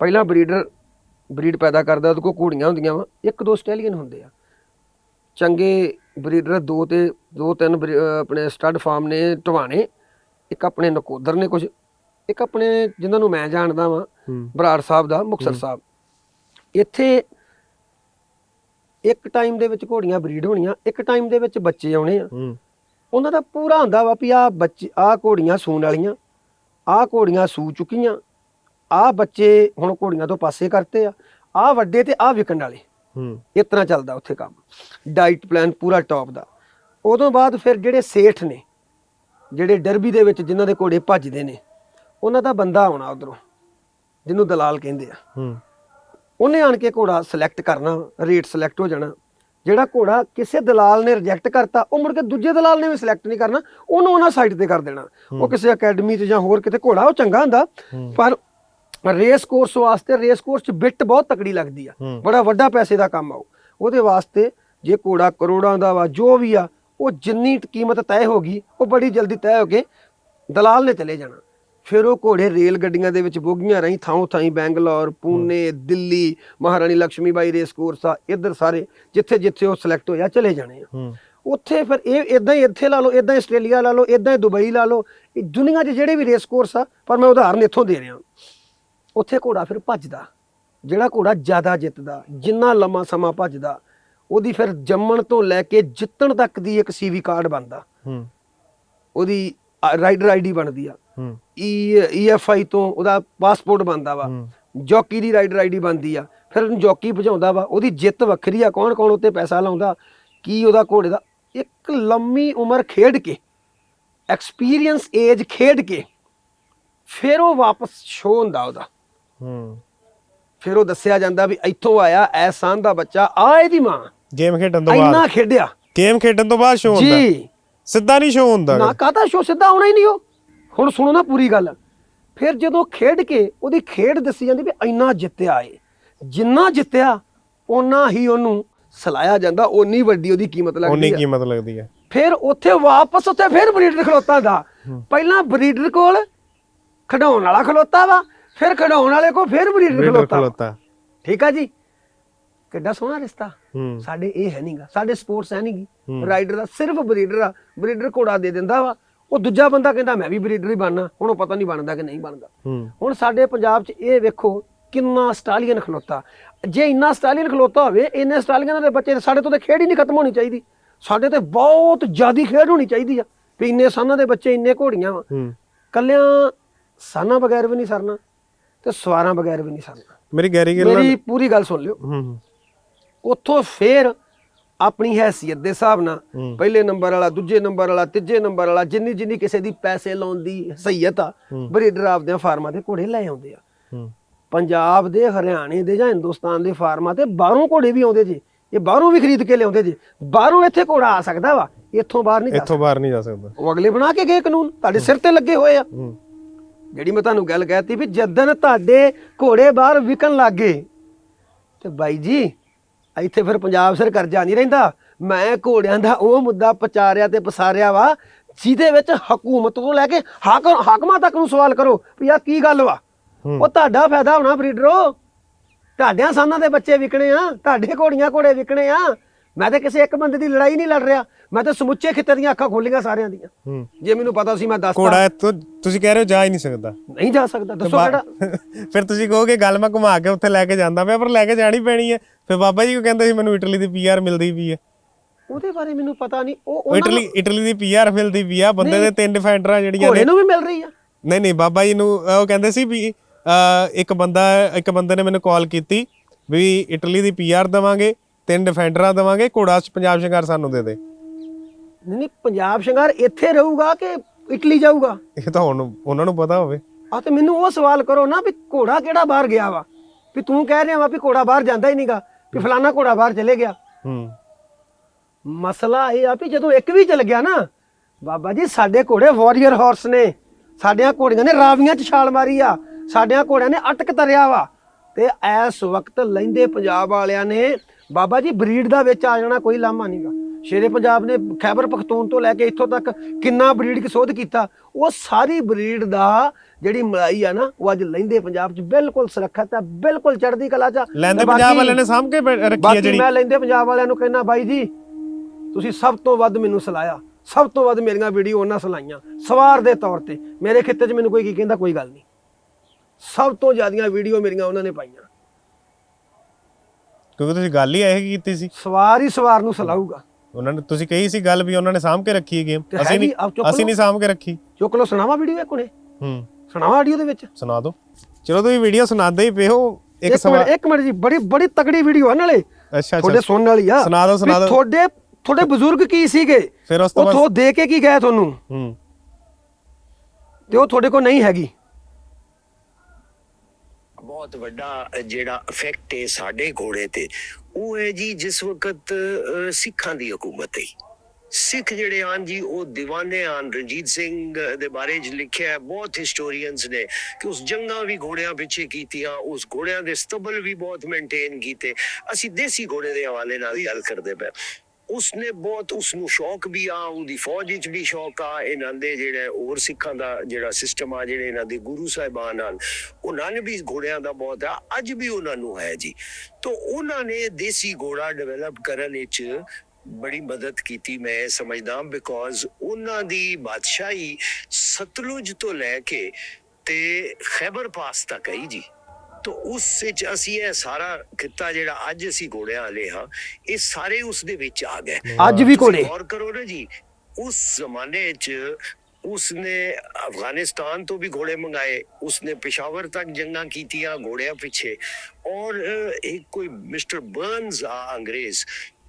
ਪਹਿਲਾਂ breeder breed ਪੈਦਾ ਕਰਦਾ ਉਹਦੇ ਕੋਲ ਘੋੜੀਆਂ ਹੁੰਦੀਆਂ ਵਾ ਇੱਕ ਦੋ ਸਟੈਲੀਅਨ ਹੁੰਦੇ ਆ। ਚੰਗੇ ਬਰੀਡਰ ਦੋ ਤੇ ਦੋ ਤਿੰਨ ਆਪਣੇ ਸਟੱਡ ਫਾਰਮ ਨੇ ਟਵਾਣੇ ਇੱਕ ਆਪਣੇ ਨਕੋਦਰ ਨੇ ਕੁਝ ਇੱਕ ਆਪਣੇ ਜਿਨ੍ਹਾਂ ਨੂੰ ਮੈਂ ਜਾਣਦਾ ਵਾਂ ਬਰਾੜ ਸਾਹਿਬ ਦਾ ਮੁਕਤਸਰ ਸਾਹਿਬ। ਇੱਥੇ ਇੱਕ ਟਾਈਮ ਦੇ ਵਿੱਚ ਘੋੜੀਆਂ ਬਰੀਡ ਹੋਣੀਆਂ ਇੱਕ ਟਾਈਮ ਦੇ ਵਿੱਚ ਬੱਚੇ ਆਉਣੇ ਆ। ਉਹਨਾਂ ਦਾ ਪੂਰਾ ਹੁੰਦਾ ਵਾ ਵੀ ਆ ਬੱਚੇ ਆ ਘੋੜੀਆਂ ਸੂਣ ਵਾਲੀਆਂ ਆ ਘੋੜੀਆਂ ਸੂ ਚੁੱਕੀਆਂ ਆ ਬੱਚੇ ਹੁਣ ਘੋੜੀਆਂ ਤੋਂ ਪਾਸੇ ਕਰਤੇ ਆ ਆ ਵੱਡੇ ਤੇ ਆ ਵਿਕਣ ਵਾਲੇ। ਹੂੰ। ਇਸ ਤਰ੍ਹਾਂ ਚੱਲਦਾ ਉੱਥੇ ਕੰਮ। ਡਾਈਟ ਪਲਾਨ ਪੂਰਾ ਟੌਪ ਦਾ। ਉਦੋਂ ਬਾਅਦ ਫਿਰ ਜਿਹੜੇ ਸੇਠ ਨੇ ਜਿਹੜੇ ਡਰਬੀ ਦੇ ਵਿੱਚ ਜਿਨ੍ਹਾਂ ਦੇ ਘੋੜੇ ਭੱਜਦੇ ਨੇ ਉਹਨਾਂ ਦਾ ਬੰਦਾ ਆਉਣਾ ਉਧਰੋਂ ਜਿਹਨੂੰ ਦਲਾਲ ਕਹਿੰਦੇ ਆ। ਹੂੰ। ਉਹਨੇ ਆਣ ਕੇ ਘੋੜਾ ਸਿਲੈਕਟ ਕਰਨਾ ਰੇਟ ਸਿਲੈਕਟ ਹੋ ਜਾਣਾ। ਜਿਹੜਾ ਘੋੜਾ ਕਿਸੇ ਦਲਾਲ ਨੇ ਰਿਜੈਕਟ ਕਰਤਾ ਉਹ ਮੁੜ ਕੇ ਦੂਜੇ ਦਲਾਲ ਨੇ ਵੀ ਸਿਲੈਕਟ ਨਹੀਂ ਕਰਨਾ ਉਹਨੂੰ ਉਹਨਾਂ ਸਾਈਡ ਤੇ ਕਰ ਦੇਣਾ। ਉਹ ਕਿਸੇ ਅਕੈਡਮੀ 'ਚ ਜਾਂ ਹੋਰ ਕਿਤੇ ਘੋੜਾ ਉਹ ਚੰਗਾ ਹੁੰਦਾ। ਪਰ ਰੇਸ ਕੋਰਸ ਵਾਸਤੇ ਰੇਸ ਕੋਰਸ 'ਚ ਬਿੱਟ ਬਹੁਤ ਤਕੜੀ ਲੱਗਦੀ ਆ। ਬੜਾ ਵੱਡਾ ਪੈਸੇ ਦਾ ਕੰਮ ਆ ਉਹ। ਉਹਦੇ ਵਾਸਤੇ ਜੇ ਘੋੜਾ ਕਰੋੜਾਂ ਦਾ ਵਾ ਜੋ ਵੀ ਆ ਉਹ ਜਿੰਨੀ ਕੀਮਤ ਤੈਅ ਹੋ ਗਈ ਉਹ ਬੜੀ ਜਲਦੀ ਤੈਅ ਹੋ ਕੇ ਦਲਾਲ ਨੇ ਚਲੇ ਜਾਣਾ। ਫਿਰ ਉਹ ਘੋੜੇ ਰੇਲ ਗੱਡੀਆਂ ਦੇ ਵਿੱਚ ਬੋਗੀਆਂ ਰਹੀ ਥਾਂ ਥਾਈ ਬੈਂਗਲੌਰ ਪੂਨੇ ਦਿੱਲੀ ਮਹਾਰਾਣੀ ਲక్ష్ਮੀਬਾਈ ਰੇਸ ਕੋਰਸ ਆ ਇੱਧਰ ਸਾਰੇ ਜਿੱਥੇ ਜਿੱਥੇ ਉਹ ਸਿਲੈਕਟ ਹੋਇਆ ਚਲੇ ਜਾਣੇ ਆ। ਉੱਥੇ ਫਿਰ ਇਹ ਇਦਾਂ ਹੀ ਇੱਥੇ ਲਾ ਲਓ ਇਦਾਂ ਹੀ ਆਸਟ੍ਰੇਲੀਆ ਲਾ ਲਓ ਇਦਾਂ ਹੀ ਦੁਬਈ ਲਾ ਲਓ ਇਹ ਦੁਨੀਆ 'ਚ ਜਿਹੜੇ ਵੀ ਰੇਸ ਕੋਰਸ ਆ ਪਰ ਮੈਂ ਉਦਾਹਰਨ ਇੱਥੋਂ ਦੇ ਰਿਹਾ। ਉੱਥੇ ਘੋੜਾ ਫਿਰ ਭੱਜਦਾ ਜਿਹੜਾ ਘੋੜਾ ਜ਼ਿਆਦਾ ਜਿੱਤਦਾ ਜਿੰਨਾ ਲੰਮਾ ਸਮਾਂ ਭੱਜਦਾ ਉਹਦੀ ਫਿਰ ਜੰਮਣ ਤੋਂ ਲੈ ਕੇ ਜਿੱਤਣ ਤੱਕ ਦੀ ਇੱਕ ਸੀਵੀ ਕਾਰਡ ਬਣਦਾ। ਹੂੰ। ਉਹਦੀ ਰਾਈਡਰ ਆਈਡੀ ਬਣਦੀ ਆ। ਹੂੰ। ਈ ਈਐਫਆਈ ਤੋਂ ਉਹਦਾ ਪਾਸਪੋਰਟ ਬਣਦਾ ਵਾ। ਜੌਕੀ ਦੀ ਰਾਈਡਰ ਆਈਡੀ ਬਣਦੀ ਆ। ਫਿਰ ਉਹਨੂੰ ਜੌਕੀ ਭਜਾਉਂਦਾ ਵਾ। ਉਹਦੀ ਜਿੱਤ ਵੱਖਰੀ ਆ। ਕੌਣ ਕੌਣ ਉੱਤੇ ਪੈਸਾ ਲਾਉਂਦਾ? ਕੀ ਉਹਦਾ ਘੋੜੇ ਦਾ? ਇੱਕ ਲੰਮੀ ਉਮਰ ਖੇਡ ਕੇ ਐਕਸਪੀਰੀਅੰਸ ਏਜ ਖੇਡ ਕੇ ਫਿਰ ਉਹ ਵਾਪਸ ਸ਼ੋ ਹੁੰਦਾ ਉਹਦਾ। ਹੂੰ। ਫਿਰ ਉਹ ਦੱਸਿਆ ਜਾਂਦਾ ਵੀ ਇੱਥੋਂ ਆਇਆ ਐਸਾਨ ਦਾ ਬੱਚਾ ਆ ਇਹਦੀ ਮਾਂ। ਗੇਮ ਖੇਡਣ ਤੋਂ ਇੰਨਾ ਬਾਅਦ ਖੇਡਿਆ। ਗੇਮ ਖੇਡਣ ਤੋਂ ਬਾਅਦ ਸ਼ੋਅ ਹੁੰਦਾ। ਜੀ। ਸਿੱਧਾ ਨਹੀਂ ਸ਼ੋਅ ਹੁੰਦਾ। ਨਾ ਕਾਹਦਾ ਸ਼ੋ ਸਿੱਧਾ ਆਉਣਾ ਹੀ ਨਹੀਂ ਉਹ। ਹੁਣ ਸੁਣੋ ਨਾ ਪੂਰੀ ਗੱਲ। ਫਿਰ ਜਦੋਂ ਖੇਡ ਕੇ ਉਹਦੀ ਖੇਡ ਦੱਸੀ ਜਾਂਦੀ ਵੀ ਇੰਨਾ ਜਿੱਤਿਆ ਏ ਜਿੰਨਾ ਜਿੱਤਿਆ ਓਨਾ ਹੀ ਉਹਨੂੰ ਸਲਾਇਆ ਜਾਂਦਾ। ਓਨੀ ਵੱਡੀ ਉਹਦੀ ਕੀਮਤ ਲੱਗਦੀ ਆ। ਕੀਮਤ ਲੱਗਦੀ ਹੈ ਫਿਰ ਉੱਥੇ ਵਾਪਸ ਉੱਥੇ ਫਿਰ ਬਰੀਡਰ ਖਲੋਤਾ ਦਾ। ਪਹਿਲਾਂ ਬਰੀਡਰ ਕੋਲ ਖਡਾਉਣ ਵਾਲਾ ਖਲੋਤਾ ਵਾ। ਫਿਰ ਖਡਾਉਣ ਵਾਲੇ ਕੋਲ ਫਿਰ ਬਰੀਡਰ ਖਲੋਤਾ। ਖਲੋਤਾ। ਠੀਕ ਆ ਜੀ? ਕਿੱਡਾ ਸੋਹਣਾ ਰਿਸ਼ਤਾ। ਹੂੰ। ਸਾਡੇ ਇਹ ਹੈ ਨਹੀਂਗਾ ਸਾਡੇ ਸਪੋਰਟਸ ਹੈ ਹੂੰ। ਨਹੀਂਗੀ ਰਾਈਡਰ ਦਾ ਸਿਰਫ ਬਰੀਡਰ ਆ। ਬਰੀਡਰ ਘੋੜਾ ਦੇ ਦਿੰਦਾ ਵਾ। ਉਹ ਦੂਜਾ ਬੰਦਾ ਕਹਿੰਦਾ ਮੈਂ ਵੀ ਬਰੀਡਰ ਹੀ ਬਣਨਾ। ਹੁਣ ਉਹ ਪਤਾ ਨਹੀਂ ਬਣਦਾ ਕਿ ਨਹੀਂ ਬਣਦਾ। ਹੂੰ। ਹੁਣ ਸਾਡੇ ਪੰਜਾਬ 'ਚ ਇਹ ਵੇਖੋ ਕਿੰਨਾ ਸਟਾਲੀਅਨ ਖਲੋਤਾ। ਜੇ ਇੰਨਾ ਸਟਾਲੀਅਨ ਖਲੋਤਾ ਹੋਵੇ ਇੰਨੇ ਸਟਾਲੀਅਨਾਂ ਦੇ ਬੱਚੇ ਸਾਡੇ ਤੋਂ ਤਾਂ ਖੇਡ ਹੀ ਨਹੀਂ ਖਤਮ ਹੋਣੀ ਚਾਹੀਦੀ। ਸਾਡੇ ਤੇ ਬਹੁਤ ਜ਼ਿਆਦੀ ਖੇਡ ਹੋਣੀ ਚਾਹੀਦੀ ਆ। ਵੀ ਇੰਨੇ ਸਾਨਾਂ ਦੇ ਬੱਚੇ ਇੰਨੇ ਘੋੜੀਆਂ ਵਾ। ਹੂੰ। ਕੱਲਿਆਂ ਸਾਨਾਂ ਬਗੈਰ ਵੀ ਨਹੀਂ ਸਰਨਾ। ਤੇ ਸਵਾਰਾਂ ਬਗੈਰ ਵੀ ਨਹੀਂ ਸਰਨਾ ਮੇਰੀ ਗੈਰੀ ਗਿੱਲ ਮੇਰੀ ਪੂਰੀ ਗੱਲ ਸੁਣ ਲਿਓ। ਹੂੰ ਉੱਥੋਂ ਫੇਰ ਆਪਣੀ ਹੈਸੀਅਤ ਦੇ ਹਿਸਾਬ ਨਾਲ। ਪਹਿਲੇ ਨੰਬਰ ਵਾਲਾ ਦੂਜੇ ਨੰਬਰ ਵਾਲਾ ਤੀਜੇ ਨੰਬਰ ਵਾਲਾ ਜਿੰਨੀ ਜਿੰਨੀ ਕਿਸੇ ਦੀ ਪੈਸੇ ਲਾਉਣ ਦੀ ਸਹੀਅਤ ਆ ਬਰੀਡਰ ਆਪਦੇ ਫਾਰਮਾਂ ਤੇ ਘੋੜੇ ਲੈ ਆਉਂਦੇ ਆ। ਪੰਜਾਬ ਦੇ ਹਰਿਆਣੇ ਦੇ ਜਾਂ ਹਿੰਦੁਸਤਾਨ ਦੇ ਫਾਰਮਾਂ ਤੇ ਬਾਹਰੋਂ ਘੋੜੇ ਵੀ ਆਉਂਦੇ ਜੀ ਇਹ ਬਾਹਰੋਂ ਵੀ ਖਰੀਦ ਕੇ ਲਿਆਉਂਦੇ ਜੀ ਬਾਹਰੋਂ ਇੱਥੇ ਘੋੜਾ ਆ ਸਕਦਾ ਵਾ ਇੱਥੋਂ ਬਾਹਰ ਨਹੀਂ ਜਾ ਇੱਥੋਂ ਬਾਹਰ ਨਹੀਂ ਜਾ ਸਕਦਾ। ਉਹ ਅਗਲੇ ਬਣਾ ਕੇ ਗਏ ਕਾਨੂੰਨ ਤੁਹਾਡੇ ਸਿਰ ਤੇ ਲੱਗੇ ਹੋਏ ਆ। ਜਿਹੜੀ ਮੈਂ ਤੁਹਾਨੂੰ ਗੱਲ ਕਹਿਤੀ ਵੀ ਜਦੋਂ ਤੁਹਾਡੇ ਘੋੜੇ ਬਾਹਰ ਵਿਕਣ ਲੱਗੇ ਤੇ ਬਾਈ ਜੀ ਇੱਥੇ ਫਿਰ ਪੰਜਾਬ ਸਿਰ ਕਰਜ਼ਾ ਨਹੀਂ ਰਹਿੰਦਾ। ਮੈਂ ਘੋੜਿਆਂ ਦਾ ਉਹ ਮੁੱਦਾ ਪਚਾਰਿਆ ਤੇ ਪਸਾਰਿਆ ਵਾ ਜਿਹਦੇ ਵਿੱਚ ਹਕੂਮਤ ਤੋਂ ਲੈ ਕੇ ਹਾਕ ਹਾਕਮਾਂ ਤੱਕ ਨੂੰ ਸਵਾਲ ਕਰੋ ਵੀ ਆ ਕੀ ਗੱਲ ਵਾ। ਉਹ ਤੁਹਾਡਾ ਫਾਇਦਾ ਹੋਣਾ ਬਰੀਡਰੋ। ਤੁਹਾਡਿਆਂ ਸਾਨਾਂ ਦੇ ਬੱਚੇ ਵਿਕਣੇ ਆ ਤੁਹਾਡੇ ਘੋੜੀਆਂ ਘੋੜੇ ਵਿਕਣੇ ਆ। ਮੈਂ ਤਾਂ ਕਿਸੇ ਇੱਕ ਬੰਦੇ ਦੀ ਲੜਾਈ ਨਹੀਂ ਲੜ ਰਿਹਾ। ਮੈਂ ਤਾਂ ਸਮੁੱਚੇ ਖਿੱਤੇ ਦੀਆਂ ਅੱਖਾਂ ਖੋਲੀਆਂ ਸਾਰਿਆਂ ਦੀਆਂ। ਜੇ ਮੈਨੂੰ ਪਤਾ ਸੀ ਮੈਂ ਦੱਸਦਾ ਕੋੜਾ ਇੱਥੋਂ ਤੁਸੀਂ ਕਹਿ ਰਹੇ ਹੋ ਜਾ ਹੀ ਨਹੀਂ ਸਕਦਾ। ਨਹੀਂ ਜਾ ਸਕਦਾ। ਦੱਸੋ ਕਿਹੜਾ? ਫਿਰ ਤੁਸੀਂ ਕਹੋਗੇ ਗੱਲ ਮੈਂ ਘੁਮਾ ਕੇ ਉੱਥੇ ਲੈ ਕੇ ਜਾਂਦਾ ਪਿਆ ਪਰ ਲੈ ਕੇ ਜਾਣੀ ਪੈਣੀ ਹੈ। ਫਿਰ ਬਾਬਾ ਜੀ ਕੋ ਕਹਿੰਦੇ ਸੀ ਮੈਨੂੰ ਇਟਲੀ ਦੀ ਪੀਆਰ ਮਿਲਦੀ ਪਈ ਹੈ। ਉਹਦੇ ਬਾਰੇ ਮੈਨੂੰ ਪਤਾ ਨਹੀਂ। ਉਹ ਇਟਲੀ ਇਟਲੀ ਦੀ ਪੀਆਰ ਮਿਲਦੀ ਪਈ ਆ। ਬੰਦੇ ਦੇ ਤਿੰਨ ਡਿਫੈਂਡਰਾਂ ਜਿਹੜੀਆਂ ਘੋੜੇ ਨੇ। ਨੂੰ ਵੀ ਮਿਲ ਰਹੀ ਆ। ਨਹੀਂ ਨਹੀਂ ਬਾਬਾ ਜੀ ਨੂੰ ਉਹ ਕਹਿੰਦੇ ਸੀ ਵੀ ਇੱਕ ਬੰਦਾ ਇੱਕ ਬੰਦੇ ਨੇ ਮੈਨੂੰ ਕਾਲ ਕੀਤੀ ਵੀ ਇਟਲੀ ਦੀ ਪੀਆਰ ਦਵਾਂਗੇ। ਤਿੰਨ ਡਿਫੈਂਡਰਾਂ ਦਵਾਂਗੇ ਘੋੜਾ ਪੰਜਾਬ ਸ਼ਿੰਗਾਰ ਸਾਨੂੰ ਦੇ ਦੇ। ਨਹੀਂ ਨਹੀਂ ਪੰਜਾਬ ਸ਼ਿੰਗਾਰ ਇੱਥੇ ਰਹੂਗਾ ਕਿ ਇਟਲੀ ਜਾਊਗਾ? ਇਹ ਤਾਂ ਹੁਣ ਉਹਨਾਂ ਨੂੰ ਪਤਾ ਹੋਵੇ। ਆ ਤੇ ਮੈਨੂੰ ਉਹ ਸਵਾਲ ਕਰੋ ਨਾ ਵੀ ਘੋੜਾ ਕਿਹੜਾ ਬਾਹਰ ਗਿਆ ਵਾ? ਵੀ ਤੂੰ ਕਹਿ ਰਿਹਾ ਵਾ ਵੀ ਘੋੜਾ ਬਾਹਰ ਜਾਂਦਾ ਹੀ ਨਹੀਂਗਾ ਵੀ ਫਲਾਨਾ ਘੋੜਾ ਬਾਹਰ ਚਲੇ ਗਿਆ। ਹੂੰ। ਮਸਲਾ ਇਹ ਆ ਵੀ ਜਦੋਂ ਇੱਕ ਵੀ ਚਲ ਗਿਆ ਨਾ ਬਾਬਾ ਜੀ ਸਾਡੇ ਘੋੜੇ ਵਾਰੀਅਰ ਹਾਰਸ ਨੇ। ਸਾਡਿਆਂ ਘੋੜੀਆਂ ਨੇ ਰਾਵੀਆਂ 'ਚ ਛਾਲ ਮਾਰੀ ਆ। ਸਾਡਿਆਂ ਘੋੜਿਆਂ ਨੇ ਅਟਕ ਤਰਿਆ ਵਾ। ਤੇ ਇਸ ਵਕਤ ਲੈਂਦੇ ਪੰਜਾਬ ਵਾਲਿਆਂ ਨੇ ਬਾਬਾ ਜੀ ਬਰੀਡ ਦਾ ਵਿੱਚ ਆ ਜਾਣਾ ਕੋਈ ਲਾਮਾ ਨਹੀਂਗਾ ਸ਼ੇਰੇ ਪੰਜਾਬ ਨੇ ਖੈਬਰ ਪਖਤੂਨ ਤੋਂ ਲੈ ਕੇ ਇੱਥੋਂ ਤੱਕ ਕਿੰਨਾ ਬਰੀਡ ਕੀ ਸੋਧ ਕੀਤਾ। ਉਹ ਸਾਰੀ ਬਰੀਡ ਦਾ ਜਿਹੜੀ ਮਲਾਈ ਆ ਨਾ ਉਹ ਅੱਜ ਲੈਂਦੇ ਪੰਜਾਬ 'ਚ ਬਿਲਕੁਲ ਸੁਰੱਖਿਅਤ ਆ ਬਿਲਕੁਲ ਚੜ੍ਹਦੀ ਕਲਾ 'ਚ। ਲੈਂਦੇ ਪੰਜਾਬ ਵਾਲਿਆਂ ਨੇ ਸਾਂਭ ਕੇ ਰੱਖੀ ਹੈ ਜਿਹੜੀ। ਮੈਂ ਲੈਂਦੇ ਪੰਜਾਬ ਵਾਲਿਆਂ ਨੂੰ ਕਹਿੰਦਾ ਬਾਈ ਜੀ ਤੁਸੀਂ ਸਭ ਤੋਂ ਵੱਧ ਮੈਨੂੰ ਸਲਾਇਆ। ਸਭ ਤੋਂ ਵੱਧ ਮੇਰੀਆਂ ਵੀਡੀਓ ਉਹਨਾਂ ਸਲਾਈਆਂ ਸਵਾਰ ਦੇ ਤੌਰ ਤੇ। ਮੇਰੇ ਖਿੱਤੇ 'ਚ ਮੈਨੂੰ ਕੋਈ ਕੀ ਕਹਿੰਦਾ ਕੋਈ ਗੱਲ ਨਹੀਂ। ਸਭ ਤੋਂ ਜ਼ਿਆਦੀਆਂ ਵੀਡੀਓ ਮੇਰੀਆਂ ਉਹਨਾਂ ਨੇ ਪਾਈਆਂ। ਕਿਉਂਕਿ ਤੁਸੀਂ ਗੱਲ ਹੀ ਇਹ ਕੀਤੀ ਸੀ। ਸਵਾਰ ਹੀ ਸਵਾਰ ਨੂੰ ਸਲਾਊਗਾ। ਉਹਨਾਂ ਨੇ ਤੁਸੀਂ ਕਹੀ ਸੀ ਗੱਲ ਵੀ ਉਹਨਾਂ ਨੇ ਸਾਂਭ ਕੇ ਰੱਖੀ ਹੈ ਗੇਮ ਤੇ ਅਸੀਂ ਹੈਗੀ, ਨਹੀਂ ਚੁੱਕ ਅਸੀਂ ਲਓ। ਨਹੀਂ ਸਾਂਭ ਕੇ ਰੱਖੀ। ਚੁੱਕ ਲੋ ਸੁਣਾਵਾ ਵੀਡੀਓ ਇੱਕ ਹੁਣੇ? ਹੂੰ। ਸੁਣਾਵਾ ਆਡੀਓ ਦੇ ਵਿੱਚ? ਸੁਣਾ ਦਿਓ। ਚਲੋ ਤੁਸੀਂ ਵੀਡੀਓ ਸੁਣਾਦੇ ਹੀ ਪਏ ਹੋ। ਇੱਕ ਇੱਕ ਸਵਾਲ ਮਿੰਟ ਇੱਕ ਮਿੰਟ ਜੀ ਬੜੀ ਬੜੀ ਤਗੜੀ ਵੀਡੀਓ ਆ ਨਾਲੇ। ਅੱਛਾ ਤੁਹਾਡੇ ਅੱਛਾ ਸੁਣਨ ਵਾਲੀ ਆ। ਸੁਣਾ ਦਿਓ, ਸੁਣਾ ਵੀ ਦਿਓ। ਤੁਹਾਡੇ ਤੁਹਾਡੇ ਬਜ਼ੁਰਗ ਕੀ ਸੀਗੇ? ਫਿਰ ਉਸ ਤੋਂ ਬਾਅਦ ਤੋਂ ਦੇ ਕੇ ਕੀ ਗਏ ਤੁਹਾਨੂੰ? ਹੂੰ। ਤੇ ਉਹ ਤੁਹਾਡੇ ਕੋਲ ਨਹੀਂ ਹੈਗੀ। ਬਹੁਤ ਵੱਡਾ ਜਿਹੜਾ ਇਫੈਕਟ ਹੈ ਸਾਡੇ ਘੋੜੇ ਤੇ, ਉਹ ਹੈ ਜੀ ਜਿਸ ਵਕਤ ਸਿੱਖਾਂ ਦੀ ਹਕੂਮਤ ਹੈ ਸਿੱਖ ਜਿਹੜੇ ਹਨ ਜੀ, ਉਹ دیਵਾਨੇ ਹਨ। ਰਣਜੀਤ ਸਿੰਘ ਦੇ ਬਾਰੇ ਚ ਲਿਖਿਆ ਹੈ, ਬਹੁਤ ਹਿਸਟੋਰੀਅਨਸ ਨੇ ਕਿ ਉਸ ਜੰਗਾਂ ਵੀ ਘੋੜਿਆਂ ਪਿੱਛੇ ਕੀਤੀਆਂ, ਉਸ ਘੋੜਿਆਂ ਦੇ ਸਟਬਲ ਵੀ ਬਹੁਤ ਮੇਨਟੇਨ ਕੀਤੇ। ਅਸੀਂ ਦੇਸੀ ਘੋੜੇ ਦੇ ਹਵਾਲੇ ਨਾਲ ਹੀ ਗੱਲ ਕਰਦੇ ਪਏ। ਉਸਨੇ ਬਹੁਤ ਉਸ ਨੂੰ ਸ਼ੌਕ ਵੀ ਆ, ਉਹਦੀ ਫੌਜ ਵਿੱਚ ਵੀ ਸ਼ੌਕ ਆ, ਇਹਨਾਂ ਦੇ ਜਿਹੜੇ ਹੋਰ ਸਿੱਖਾਂ ਦਾ ਜਿਹੜਾ ਸਿਸਟਮ ਆ, ਜਿਹੜੇ ਇਹਨਾਂ ਦੇ ਗੁਰੂ ਸਾਹਿਬਾਨ ਨਾਲ ਉਹਨਾਂ ਨੇ ਵੀ ਘੋੜਿਆਂ ਦਾ ਬਹੁਤ ਆ, ਅੱਜ ਵੀ ਉਹਨਾਂ ਨੂੰ ਹੈ ਜੀ। ਤੋਂ ਉਹਨਾਂ ਨੇ ਦੇਸੀ ਘੋੜਾ ਡਿਵੈਲਪ ਕਰਨ ਵਿੱਚ ਬੜੀ ਮਦਦ ਕੀਤੀ, ਮੈਂ ਇਹ ਸਮਝਦਾ ਬਿਕੋਜ਼ ਉਹਨਾਂ ਦੀ ਬਾਦਸ਼ਾਹੀ ਸਤਲੁਜ ਤੋਂ ਲੈ ਕੇ ਤੇ ਖੈਬਰ ਪਾਸ ਤੱਕ ਆਈ ਜੀ। ਤੋ ਉਸ ਵਿੱਚ ਅਸੀਂ ਇਹ ਸਾਰਾ ਕਿੱਤਾ ਜਿਹੜਾ ਅੱਜ ਅਸੀਂ ਘੋੜਿਆਂ ਵਾਲੇ ਹਾਂ ਇਹ ਸਾਰੇ ਉਸ ਦੇ ਵਿੱਚ ਆ ਗਏ। ਅੱਜ ਵੀ ਘੋੜੇ। ਗੌਰ ਕਰੋ ਨਾ ਜੀ ਉਸ ਜ਼ਮਾਨੇ 'ਚ ਉਸਨੇ ਅਫਗਾਨਿਸਤਾਨ ਤੋਂ ਵੀ ਘੋੜੇ ਮੰਗਾਏ ਉਸਨੇ ਪਿਸ਼ਾਵਰ ਤੱਕ ਜੰਗਾਂ ਕੀਤੀਆਂ ਘੋੜਿਆਂ ਪਿੱਛੇ। ਔਰ ਇੱਕ ਕੋਈ ਮਿਸਟਰ ਬਰਨਸ ਆ ਅੰਗਰੇਜ਼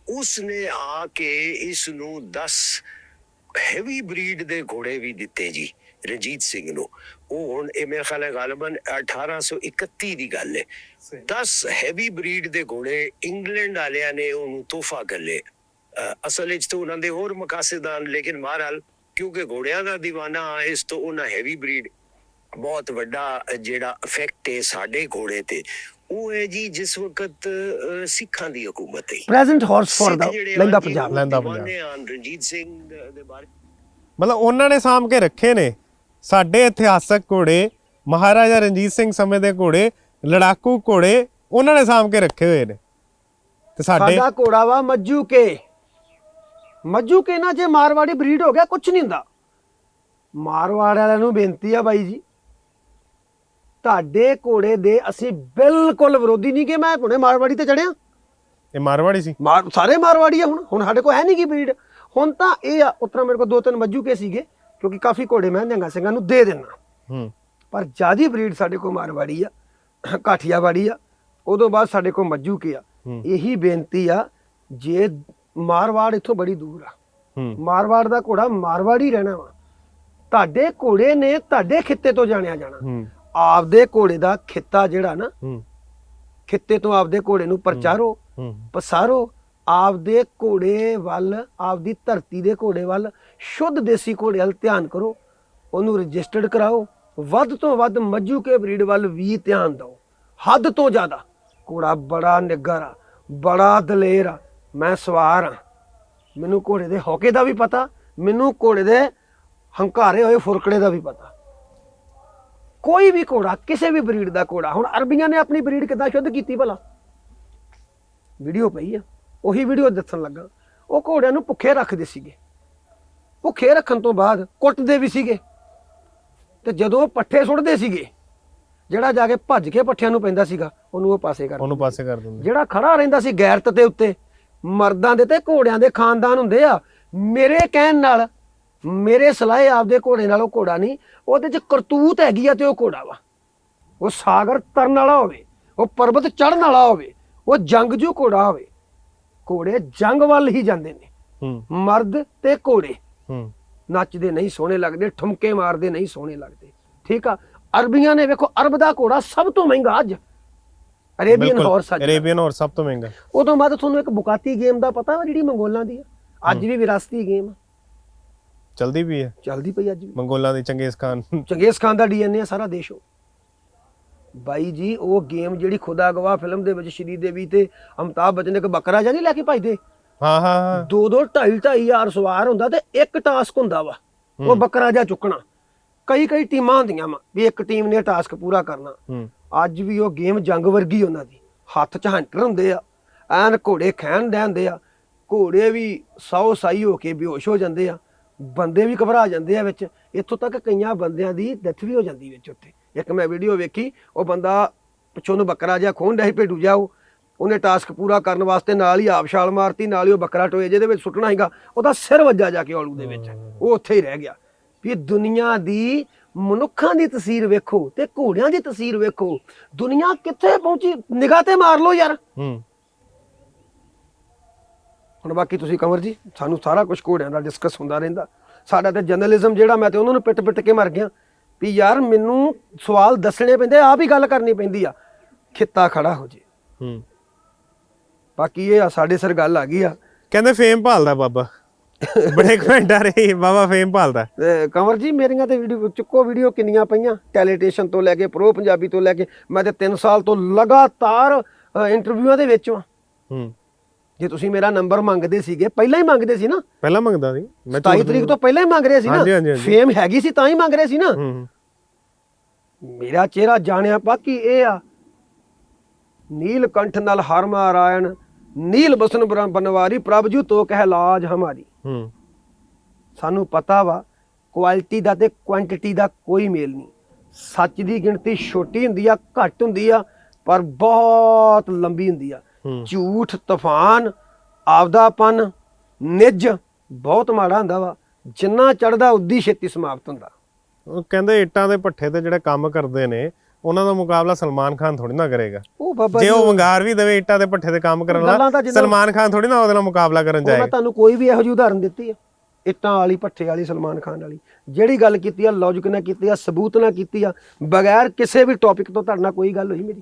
ਉਸਨੇ ਆ ਕੇ ਇਸ ਨੂੰ 10 ਹੈਵੀ ਬਰੀਡ ਦੇ ਘੋੜੇ ਵੀ ਦਿੱਤੇ ਜੀ ਰਣਜੀਤ ਸਿੰਘ ਨੂੰ। ਉਹ ਹੁਣ ਇਹ ਮੇਰੇ ਖਿਆਲ ਹੈ ਗਾਲਬਨ 1831 ਦੀ ਗੱਲ ਹੈ। 10 ਹੈਵੀ ਬਰੀਡ ਦੇ ਘੋੜੇ ਇੰਗਲੈਂਡ ਵਾਲਿਆਂ ਨੇ ਉਹਨੂੰ ਤੋਹਫਾ ਗੱਲੇ ਅਸਲ ਵਿੱਚ ਤਾਂ ਉਹਨਾਂ ਦੇ ਹੋਰ ਮਕਾਸਦਾਨ ਲੇਕਿਨ ਮਹਾਰਾਲ ਕਿਉਂਕਿ ਘੋੜਿਆਂ ਦਾ دیਵਾਨਾ ਇਸ ਤੋਂ ਉਹਨਾਂ ਹੈਵੀ ਬਰੀਡ ਬਹੁਤ ਵੱਡਾ ਜਿਹੜਾ ਇਫੈਕਟ ਹੈ ਸਾਡੇ ਘੋੜੇ ਤੇ। ਉਹ ਹੈ ਜੀ ਜਿਸ ਵਕਤ ਸਿੱਖਾਂ ਦੀ ਹਕੂਮਤ ਹੈ। ਪ੍ਰੈਜ਼ੈਂਟ ਹਾਰਸ ਫॉर ਦਾ ਲਹਿੰਦਾ ਪੰਜਾਬ ਲਹਿੰਦਾ ਪੰਜਾਬ। ਰਣਜੀਤ ਸਿੰਘ ਦੇ ਬਾਰੇ ਮਤਲਬ ਉਹਨਾਂ ਨੇ ਸਾਹਮ ਕੇ ਰੱਖੇ ਨੇ। ਸਾਡੇ ਇਤਿਹਾਸਕ ਘੋੜੇ ਮਹਾਰਾਜਾ ਰਣਜੀਤ ਸਿੰਘ ਸਮੇਂ ਦੇ ਘੋੜੇ ਲੜਾਕੂ ਘੋੜੇ ਉਹਨਾਂ ਨੇ ਸਾਂਭ ਕੇ ਰੱਖੇ ਹੋਏ ਨੇ। ਤੇ ਸਾਡੇ ਸਾਡਾ ਘੋੜਾ ਵਾ ਮੱਜੂ ਕੇ। ਮੱਜੂ ਕੇ ਨਾ ਜੇ ਮਾਰਵਾੜੀ ਬਰੀਡ ਹੋ ਗਿਆ ਕੁਝ ਨਹੀਂ ਹੁੰਦਾ। ਮਾਰਵਾੜ ਵਾਲਿਆਂ ਨੂੰ ਬੇਨਤੀ ਆ ਬਾਈ ਜੀ ਤੁਹਾਡੇ ਘੋੜੇ ਦੇ ਅਸੀਂ ਬਿਲਕੁਲ ਵਿਰੋਧੀ ਨਹੀਂ ਕਿ ਮੈਂ ਹੁਣੇ ਮਾਰਵਾੜੀ ਤੇ ਚੜਿਆ ਇਹ ਮਾਰਵਾੜੀ ਸੀ। ਮਾਰ ਸਾਰੇ ਮਾਰਵਾੜੀ ਆ ਹੁਣ ਹੁਣ ਸਾਡੇ ਕੋਲ ਹੈ ਨਹੀਂ ਕੀ ਬਰੀਡ। ਹੁਣ ਤਾਂ ਇਹ ਆ ਉਤਰਾ ਮੇਰੇ ਕੋਲ ਦੋ ਤਿੰਨ ਮੱਜੂ ਕੇ ਸੀਗੇ। ਕਿਉਂਕਿ ਕਾਫੀ ਘੋੜੇ ਮੈਂ ਨਿਹੰਗਾ ਸਿੰਘਾਂ ਨੂੰ ਦੇ ਦੇਣਾ ਹੂੰ। ਪਰ ਜਿਆਦੀ ਬਰੀਡ ਸਾਡੇ ਕੋਲ ਮਾਰਵਾੜੀ ਆ ਕਾਠੀਆਵਾੜੀ ਆ ਉਦੋਂ ਬਾਅਦ ਸਾਡੇ ਕੋਲ ਮੱਜੂ ਕੇ ਆ। ਇਹੀ ਬੇਨਤੀ ਆ ਜੇ ਮਾਰਵਾੜ ਇੱਥੋਂ ਬੜੀ ਦੂਰ ਆ ਹੂੰ। ਮਾਰਵਾੜ ਦਾ ਘੋੜਾ ਮਾਰਵਾੜੀ ਰਹਿਣਾ ਵਾ। ਤੁਹਾਡੇ ਘੋੜੇ ਨੇ ਤੁਹਾਡੇ ਖਿੱਤੇ ਤੋਂ ਜਾਣਿਆ ਜਾਣਾ। ਆਪਦੇ ਘੋੜੇ ਦਾ ਖਿੱਤਾ ਜਿਹੜਾ ਨਾ ਹੂੰ। ਖਿੱਤੇ ਤੋਂ ਆਪਦੇ ਘੋੜੇ ਨੂੰ ਪ੍ਰਚਾਰੋ ਹੂੰ। ਪਸਾਰੋ ਆਪਦੇ ਘੋੜੇ ਵੱਲ, ਆਪਦੀ ਧਰਤੀ ਦੇ ਘੋੜੇ ਵੱਲ, ਸ਼ੁੱਧ ਦੇਸੀ ਘੋੜੇ ਵੱਲ ਧਿਆਨ ਕਰੋ। ਉਹਨੂੰ ਰਜਿਸਟਰਡ ਕਰਾਓ। ਵੱਧ ਤੋਂ ਵੱਧ ਮੱਝੂ ਕੇ ਬਰੀਡ ਵੱਲ ਵੀ ਧਿਆਨ ਦਿਓ। ਹੱਦ ਤੋਂ ਜ਼ਿਆਦਾ। ਘੋੜਾ ਬੜਾ ਨਿੱਗਰ ਆ, ਬੜਾ ਦਲੇਰ ਆ। ਮੈਂ ਸਵਾਰ ਆ। ਮੈਨੂੰ ਘੋੜੇ ਦੇ ਹੌਕੇ ਦਾ ਵੀ ਪਤਾ, ਮੈਨੂੰ ਘੋੜੇ ਦੇ ਹੰਕਾਰੇ ਹੋਏ ਫੁਰਕੜੇ ਦਾ ਵੀ ਪਤਾ। ਕੋਈ ਵੀ ਘੋੜਾ, ਕਿਸੇ ਵੀ ਬਰੀਡ ਦਾ ਘੋੜਾ, ਹੁਣ ਅਰਬੀਆਂ ਨੇ ਆਪਣੀ ਬਰੀਡ ਕਿੱਦਾਂ ਸ਼ੁੱਧ ਕੀਤੀ ਭਲਾ? ਵੀਡੀਓ ਪਈ ਆ। ਉਹੀ ਵੀਡੀਓ ਦੱਸਣ ਲੱਗਾ। ਉਹ ਘੋੜਿਆਂ ਨੂੰ ਭੁੱਖੇ ਰੱਖਦੇ ਸੀਗੇ। ਭੁੱਖੇ ਰੱਖਣ ਤੋਂ ਬਾਅਦ ਕੁੱਟਦੇ ਵੀ ਸੀਗੇ। ਤੇ ਜਦੋਂ ਉਹ ਪੱਠੇ ਸੁੱਟਦੇ ਸੀਗੇ ਜਿਹੜਾ ਜਾ ਕੇ ਭੱਜ ਕੇ ਪੱਠਿਆਂ ਨੂੰ ਪੈਂਦਾ ਸੀਗਾ ਉਹਨੂੰ ਉਹ ਪਾਸੇ ਕਰ ਉਹਨੂੰ ਪਾਸੇ ਕਰ ਦਿੰਦੇ। ਜਿਹੜਾ ਖੜਾ ਰਹਿੰਦਾ ਸੀ ਗੈਰਤ ਦੇ ਉੱਤੇ ਮਰਦਾਂ ਦੇ ਤੇ ਘੋੜਿਆਂ ਦੇ ਖਾਨਦਾਨ ਹੁੰਦੇ ਆ ਮੇਰੇ ਕਹਿਣ ਨਾਲ ਮੇਰੇ ਸਲਾਹੇ ਆਪਦੇ ਘੋੜੇ ਨਾਲ ਉਹ ਘੋੜਾ ਨਹੀਂ ਉਹਦੇ ਚ ਕਰਤੂਤ ਹੈਗੀ ਆ ਤੇ ਉਹ ਘੋੜਾ ਵਾ। ਉਹ ਸਾਗਰ ਤਰਨ ਵਾਲਾ ਹੋਵੇ ਉਹ ਪਰਬਤ ਚੜਨ ਵਾਲਾ ਹੋਵੇ ਉਹ ਜੰਗਜੂ ਘੋੜਾ ਹੋਵੇ ਘੋੜੇ ਜੰਗ ਵੱਲ ਹੀ ਜਾਂਦੇ ਨੇ। ਹੂੰ। ਮਰਦ ਤੇ ਘੋੜੇ। ਹੂੰ। ਨੱਚਦੇ ਨਹੀਂ ਸੋਹਣੇ ਲੱਗਦੇ ਠੁਮਕੇ ਮਾਰਦੇ ਨਹੀਂ ਸੋਹਣੇ ਲੱਗਦੇ। ਠੀਕ ਆ? ਅਰਬੀਆਂ ਨੇ ਵੇਖੋ ਅਰਬ ਦਾ ਘੋੜਾ ਸਭ ਤੋਂ ਮਹਿੰਗਾ ਅੱਜ। ਅਰੇਬੀਅਨ ਹਾਰਸ ਅੱਜ ਅਰੇਬੀਅਨ ਹਾਰਸ ਸਭ ਤੋਂ ਮਹਿੰਗਾ। ਉਦੋਂ ਬਾਅਦ ਤੁਹਾਨੂੰ ਇੱਕ ਬੁਕਾਤੀ ਗੇਮ ਦਾ ਪਤਾ ਜਿਹੜੀ ਮੰਗੋਲਾਂ ਦੀ ਆ? ਅੱਜ ਵੀ ਵਿਰਾਸਤੀ ਗੇਮ ਆ। ਚਲਦੀ ਵੀ ਹੈ ਚੱਲਦੀ ਪਈ ਅੱਜ ਵੀ। ਮੰਗੋਲਾਂ ਦੀ ਚੰਗੇਜ਼ ਖਾਨ। ਚੰਗੇਜ਼ ਖਾਨ ਦਾ ਡੀਐਨਏ ਸਾਰਾ ਦੇਸ਼ ਉਹ। ਬਾਈ ਜੀ ਉਹ ਗੇਮ ਜਿਹੜੀ ਖੁਦਾ ਗਵਾਹ ਫਿਲਮ ਦੇ ਵਿੱਚ ਸ਼੍ਰੀ ਦੇਵੀ ਤੇ ਅਮਤਾਬ ਬਚਨ ਇੱਕ ਬੱਕਰਾ ਜਾਂ ਨਹੀਂ ਲੈ ਕੇ ਭਜਦੇ? ਹਾਂ ਹਾਂ ਹਾਂ। ਦੋ ਦੋ ਢਾਈ ਢਾਈ ਹਜ਼ਾਰ ਸਵਾਰ ਹੁੰਦਾ ਤੇ ਇੱਕ ਟਾਸਕ ਹੁੰਦਾ ਵਾ ਉਹ ਬੱਕਰਾ ਜਾਂ ਚੁੱਕਣਾ। ਕਈ ਕਈ ਟੀਮਾਂ ਹੁੰਦੀਆਂ ਵਾ ਵੀ ਇੱਕ ਟੀਮ ਨੇ ਟਾਸਕ ਪੂਰਾ ਕਰਨਾ। ਅੱਜ ਵੀ ਉਹ ਗੇਮ ਜੰਗ ਵਰਗੀ ਉਹਨਾਂ ਦੀ। ਹੱਥ 'ਚ ਹੰਟਰ ਹੁੰਦੇ ਆ ਐਨ ਘੋੜੇ ਖੈਣ ਦੇ ਹੁੰਦੇ ਆ ਘੋੜੇ ਵੀ ਸੌ ਸਾਈ ਹੋ ਕੇ ਬੇਹੋਸ਼ ਹੋ ਜਾਂਦੇ ਆ ਬੰਦੇ ਵੀ ਘਬਰਾ ਜਾਂਦੇ ਆ ਵਿੱਚ। ਇੱਥੋਂ ਤੱਕ ਕਈਆਂ ਬੰਦਿਆਂ ਦੀ ਡੈਥ ਵੀ ਹੋ ਜਾਂਦੀ ਵਿੱਚ ਉੱਥੇ। ਇੱਕ ਮੈਂ ਵੀਡੀਓ ਵੇਖੀ ਉਹ ਬੰਦਾ ਪਿੱਛੋਂ ਨੂੰ ਬੱਕਰਾ ਜਿਹਾ ਖੋਹਣ ਡਿਆ ਸੀ ਭੇਡੂ ਜਿਹਾ ਉਹ। ਉਹਨੇ ਟਾਸਕ ਪੂਰਾ ਕਰਨ ਵਾਸਤੇ ਨਾਲ ਹੀ ਆਪ ਛਾਲ ਮਾਰਤੀ ਨਾਲ ਹੀ ਉਹ ਬੱਕਰਾ ਟੋਏ ਜਿਹਦੇ ਵਿੱਚ ਸੁੱਟਣਾ ਸੀਗਾ ਉਹਦਾ ਸਿਰ ਵੱਜਾ ਜਾ ਕੇ ਔਲੂ ਦੇ ਵਿੱਚ। ਉਹ ਉੱਥੇ ਹੀ ਰਹਿ ਗਿਆ। ਵੀ ਦੁਨੀਆ ਦੀ ਮਨੁੱਖਾਂ ਦੀ ਤਸਵੀਰ ਵੇਖੋ ਤੇ ਘੋੜਿਆਂ ਦੀ ਤਸਵੀਰ ਵੇਖੋ। ਦੁਨੀਆ ਕਿੱਥੇ ਪਹੁੰਚੀ? ਨਿਗਾਹ ਤੇ ਮਾਰ ਲਓ ਯਾਰ। ਹੂੰ। ਹੁਣ ਬਾਕੀ ਤੁਸੀਂ ਕੰਵਰ ਜੀ ਸਾਨੂੰ ਸਾਰਾ ਕੁਝ ਘੋੜਿਆਂ ਦਾ ਡਿਸਕਸ ਹੁੰਦਾ ਰਹਿੰਦਾ। ਸਾਡਾ ਤੇ ਜਰਨਲਿਜ਼ਮ ਜਿਹੜਾ ਮੈਂ ਤੇ ਉਹਨਾਂ ਨੂੰ ਪਿੱਟ ਪਿੱਟ ਕੇ ਮਰ ਗਿਆ। ਵੀ ਯਾਰ ਮੈਨੂੰ ਸਵਾਲ ਦੱਸਣੇ ਪੈਂਦੇ ਆਪ ਹੀ ਗੱਲ ਕਰਨੀ ਪੈਂਦੀ ਆ। ਖਿੱਤਾ ਖੜਾ ਹੋ ਜੇ। ਹੂੰ। ਬਾਕੀ ਇਹ ਆ ਸਾਡੇ ਸਿਰ ਗੱਲ ਆ ਗਈ ਆ। ਕਹਿੰਦੇ ਫੇਮ ਭਾਲਦਾ ਬਾਬਾ। ਬੜੇ ਕਮੈਂਟ ਆ ਰਹੇ ਬਾਬਾ ਫੇਮ ਭਾਲਦਾ। ਤੇ ਕੰਵਰ ਜੀ ਮੇਰੀਆਂ ਤੇ ਵੀਡੀਓ ਚੁੱਕੋ ਵੀਡੀਓ ਕਿੰਨੀਆਂ ਪਈਆਂ? ਟੈਲੀਟੇਸ਼ਨ ਤੋਂ ਲੈ ਕੇ ਪ੍ਰੋ ਪੰਜਾਬੀ ਤੋਂ ਲੈ ਕੇ ਮੈਂ ਤੇ 3 ਸਾਲ ਤੋਂ ਲਗਾਤਾਰ ਇੰਟਰਵਿਊਆਂ ਦੇ ਵਿੱਚ ਵਾਂ। ਹੂੰ। ਜੇ ਤੁਸੀਂ ਮੇਰਾ ਨੰਬਰ ਮੰਗਦੇ ਸੀਗੇ ਪਹਿਲਾਂ ਹੀ ਮੰਗਦੇ ਸੀ ਨਾ? ਪਹਿਲਾਂ ਮੰਗਦਾ ਸੀ। ਮੈਂ 27 ਤਰੀਕ ਤੋਂ ਪਹਿਲਾਂ ਹੀ ਮੰਗ ਰਹੇ ਸੀ ਨਾ? ਹਾਂਜੀ, ਹਾਂਜੀ, ਹਾਂਜੀ। ਫੇਮ ਹੈਗੀ ਸੀ ਤਾਂ ਹੀ ਮੰਗ ਰਹੇ ਸੀ ਨਾ? ਹੂੰ ਮੇਰਾ ਚਿਹਰਾ ਜਾਣਿਆ ਬਾਕੀ ਇਹ ਆ। ਨੀਲ ਕੰਠ ਨਲ ਹਰ ਮਾਰਾਇਣ ਨੀਲ ਬਸਨ ਬਰ- ਬਨਵਾਰੀ ਪ੍ਰਭ ਜੂ ਤੋ ਕਹਿ ਲਾਜ ਹਮਾਰੀ। ਹੂੰ। ਸਾਨੂੰ ਪਤਾ ਵਾ ਕੁਆਲਿਟੀ ਦਾ ਤੇ ਕੁਆਂਟੀਟੀ ਦਾ ਕੋਈ ਮੇਲ ਨਹੀਂ। ਸੱਚ ਦੀ ਗਿਣਤੀ ਛੋਟੀ ਹੁੰਦੀ ਆ ਘੱਟ ਹੁੰਦੀ ਆ ਪਰ ਬਹੁਤ ਲੰਬੀ ਹੁੰਦੀ ਆ। ਝੂਠ ਤੂਫਾਨ ਆਪਦਾਪਨ ਨਿੱਜ ਬਹੁਤ ਮਾੜਾ ਹੁੰਦਾ ਵਾ। ਜਿੰਨਾ ਚੜਦਾ ਉਦੀ ਛੇਤੀ ਸਮਾਪਤ ਹੁੰਦਾ। ਉਹ ਕਹਿੰਦੇ ਇੱਟਾਂ ਦੇ ਪੱਠੇ ਤੇ ਜਿਹੜੇ ਕੰਮ ਕਰਦੇ ਨੇ ਉਹਨਾਂ ਦਾ ਮੁਕਾਬਲਾ ਸਲਮਾਨ ਖਾਨ ਥੋੜੀ ਨਾ ਕਰੇਗਾ। ਉਹ ਬਾਬਾ ਜੇ ਉਹ ਵੰਗਾਰ ਵੀ ਦੇਵੇ ਇੱਟਾਂ ਦੇ ਪੱਠੇ ਤੇ ਕੰਮ ਕਰਨ ਵਾਲਾ ਸਲਮਾਨ ਖਾਨ ਥੋੜੀ ਨਾ ਉਹਦੇ ਨਾਲ ਮੁਕਾਬਲਾ ਕਰਨ ਉਹ ਮੈਂ ਜਾਏਗਾ। ਤੁਹਾਨੂੰ ਕੋਈ ਵੀ ਇਹੋ ਜਿਹੀ ਉਦਾਹਰਨ ਦਿੱਤੀ ਆ। ਇੱਟਾਂ ਵਾਲੀ ਭੱਠੇ ਵਾਲੀ ਸਲਮਾਨ ਖਾਨ ਵਾਲੀ। ਜਿਹੜੀ ਗੱਲ ਕੀਤੀ ਆ ਲੌਜੀਕ ਨਾਲ ਕੀਤੀ ਆ ਸਬੂਤ ਨਾਲ ਕੀਤੀ ਆ ਬਗੈਰ ਕਿਸੇ ਵੀ ਟੌਪਿਕ ਤੋਂ ਤੁਹਾਡੇ ਨਾਲ ਕੋਈ ਗੱਲ ਹੋਈ ਮੇਰੀ।